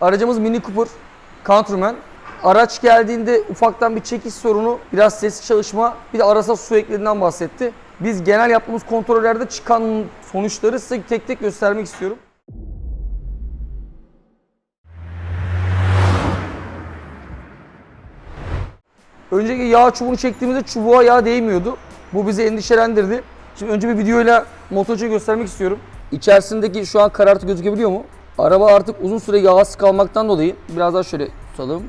Aracımız Mini Cooper Countryman. Araç geldiğinde ufaktan bir çekiş sorunu, biraz sesli çalışma, bir de arasa su eklediğinden bahsetti. Biz genel yaptığımız kontrollerde çıkan sonuçları size tek tek göstermek istiyorum. Önceki yağ çubuğunu çektiğimizde çubuğa yağ değmiyordu. Bu bizi endişelendirdi. Şimdi önce bir videoyla motocu göstermek istiyorum. İçerisindeki şu an karartı gözükebiliyor mu? Araba artık uzun süre yağsız kalmaktan dolayı biraz daha şöyle tutalım.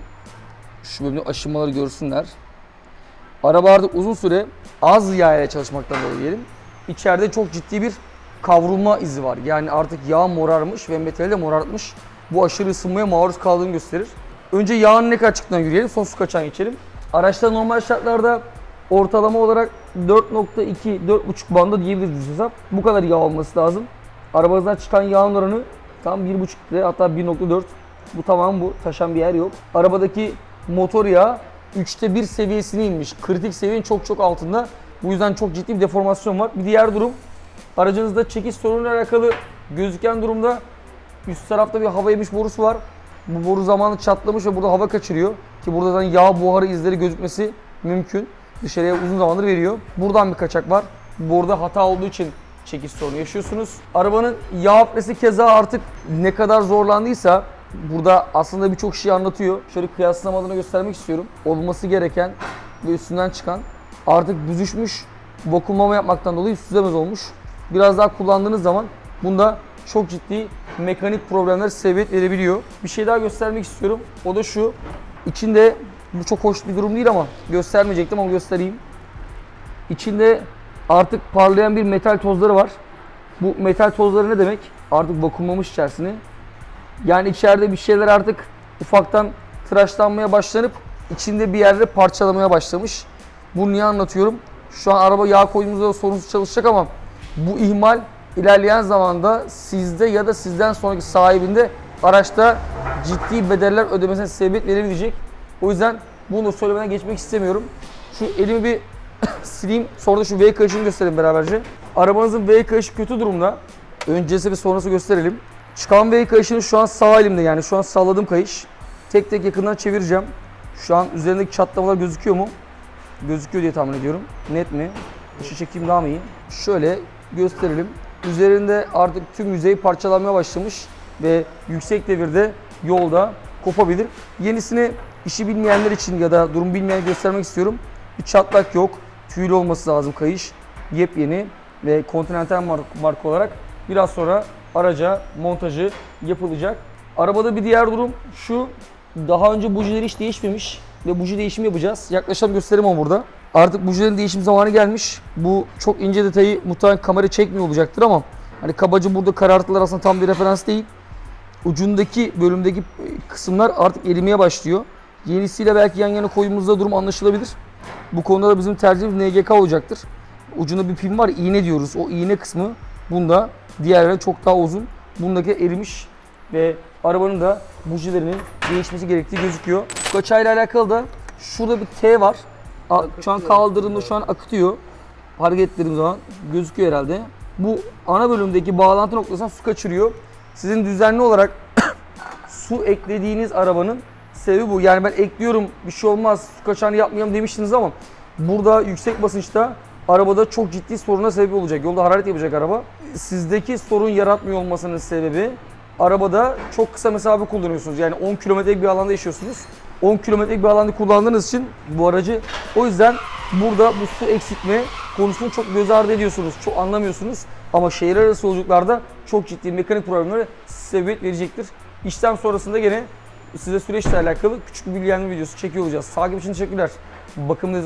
Şu bölümde aşınmaları görsünler. Araba artık uzun süre az yağ ile çalışmaktan dolayı diyelim. İçeride çok ciddi bir kavrulma izi var. Yani artık yağ morarmış ve metali de morartmış. Bu aşırı ısınmaya maruz kaldığını gösterir. Önce yağın ne kadar çıktığına yürüyelim, son su kaçağına geçelim. Araçta normal şartlarda ortalama olarak 4.2-4.5 banda diyebiliriz hesap. Bu kadar yağ olması lazım. Arabanızdan çıkan yağın oranı tam 1.5 litre hatta 1.4. Bu tamam bu. Taşan bir yer yok. Arabadaki motor yağı 3'te 1 seviyesine inmiş. Kritik seviyenin çok çok altında. Bu yüzden çok ciddi bir deformasyon var. Bir diğer durum aracınızda çekiş sorunuyla alakalı gözüken durumda üst tarafta bir hava emiş borusu var. Bu boru zamanı çatlamış ve burada hava kaçırıyor. Ki burada zaten yağ buharı izleri gözükmesi mümkün. Dışarıya uzun zamandır veriyor. Buradan bir kaçak var. Bu Boruda hata olduğu için çekiş sorunu yaşıyorsunuz. Arabanın yağ hafresi keza artık ne kadar zorlandıysa burada aslında birçok şey anlatıyor. Şöyle kıyaslamadığını göstermek istiyorum. Olması gereken ve üstünden çıkan artık büzüşmüş, vakumlama yapmaktan dolayı süzemez olmuş. Biraz daha kullandığınız zaman bunda çok ciddi mekanik problemler sebebiyet verebiliyor. Bir şey daha göstermek istiyorum. O da şu. İçinde bu çok hoş bir durum değil ama göstermeyecektim ama göstereyim. İçinde artık parlayan bir metal tozları var. Bu metal tozları ne demek? Artık vakumlamış içerisini. Yani içeride bir şeyler artık ufaktan tıraşlanmaya başlanıp içinde bir yerde parçalamaya başlamış. Bunu niye anlatıyorum? Şu an araba yağ koyduğumuzda sorunsuz çalışacak ama bu ihmal ilerleyen zamanda sizde ya da sizden sonraki sahibinde araçta ciddi bedeller ödemesine sebebiyet verebilecek. O yüzden bunu da söylemeden geçmek istemiyorum. Şu elimi bir sileyim. Sonra da şu V kayışını gösterelim beraberce. Arabanızın V kayışı kötü durumda. Öncesi ve sonrası gösterelim. Çıkan V kayışının şu an sağ elimde yani şu an salladığım kayış. Tek tek yakından çevireceğim. Şu an üzerindeki çatlamalar gözüküyor mu? Gözüküyor diye tahmin ediyorum. Net mi? Işığı çekeyim daha mı iyi? Şöyle gösterelim. Üzerinde artık tüm yüzey parçalanmaya başlamış ve yüksek devirde yolda kopabilir. Yenisini işi bilmeyenler için ya da durum bilmeyen göstermek istiyorum. Bir çatlak yok. Tüylü olması lazım kayış. Yepyeni ve Continental mark- marka olarak biraz sonra araca montajı yapılacak. Arabada bir diğer durum şu. Daha önce bujileri hiç değişmemiş ve buji değişimi yapacağız. Yaklaşalım göstereyim ama burada. Artık bujilerin değişim zamanı gelmiş. Bu çok ince detayı muhtemelen kamera çekmiyor olacaktır ama hani kabaca burada karartılar aslında tam bir referans değil. Ucundaki bölümdeki kısımlar artık erimeye başlıyor. Yenisiyle belki yan yana koyduğumuzda durum anlaşılabilir. Bu konuda da bizim tercihimiz NGK olacaktır. Ucunda bir pin var, iğne diyoruz. O iğne kısmı bunda diğerlerine çok daha uzun. Bundaki erimiş ve arabanın da bujilerinin değişmesi gerektiği gözüküyor. Kaçayla alakalı da şurada bir T var. A- Şu an kaldırdığımda şu an akıtıyor. Hareket ettirdiğim zaman gözüküyor herhalde. Bu ana bölümdeki bağlantı noktasından su kaçırıyor. Sizin düzenli olarak su eklediğiniz arabanın sebebi bu. Yani ben ekliyorum bir şey olmaz su kaçağını yapmayalım demiştiniz ama burada yüksek basınçta arabada çok ciddi soruna sebep olacak. Yolda hararet yapacak araba. Sizdeki sorun yaratmıyor olmasının sebebi arabada çok kısa mesafe kullanıyorsunuz. Yani 10 kilometrelik bir alanda yaşıyorsunuz. 10 kilometrelik bir alanda kullandığınız için bu aracı o yüzden burada bu su eksiltme konusunu çok göz ardı ediyorsunuz. Çok anlamıyorsunuz. Ama şehir arası yolculuklarda çok ciddi mekanik problemlere sebebiyet verecektir. İşlem sonrasında gene size süreçle alakalı küçük bir bilgilendirme videosu çekiyor olacağız. Takip için teşekkürler. Bakımda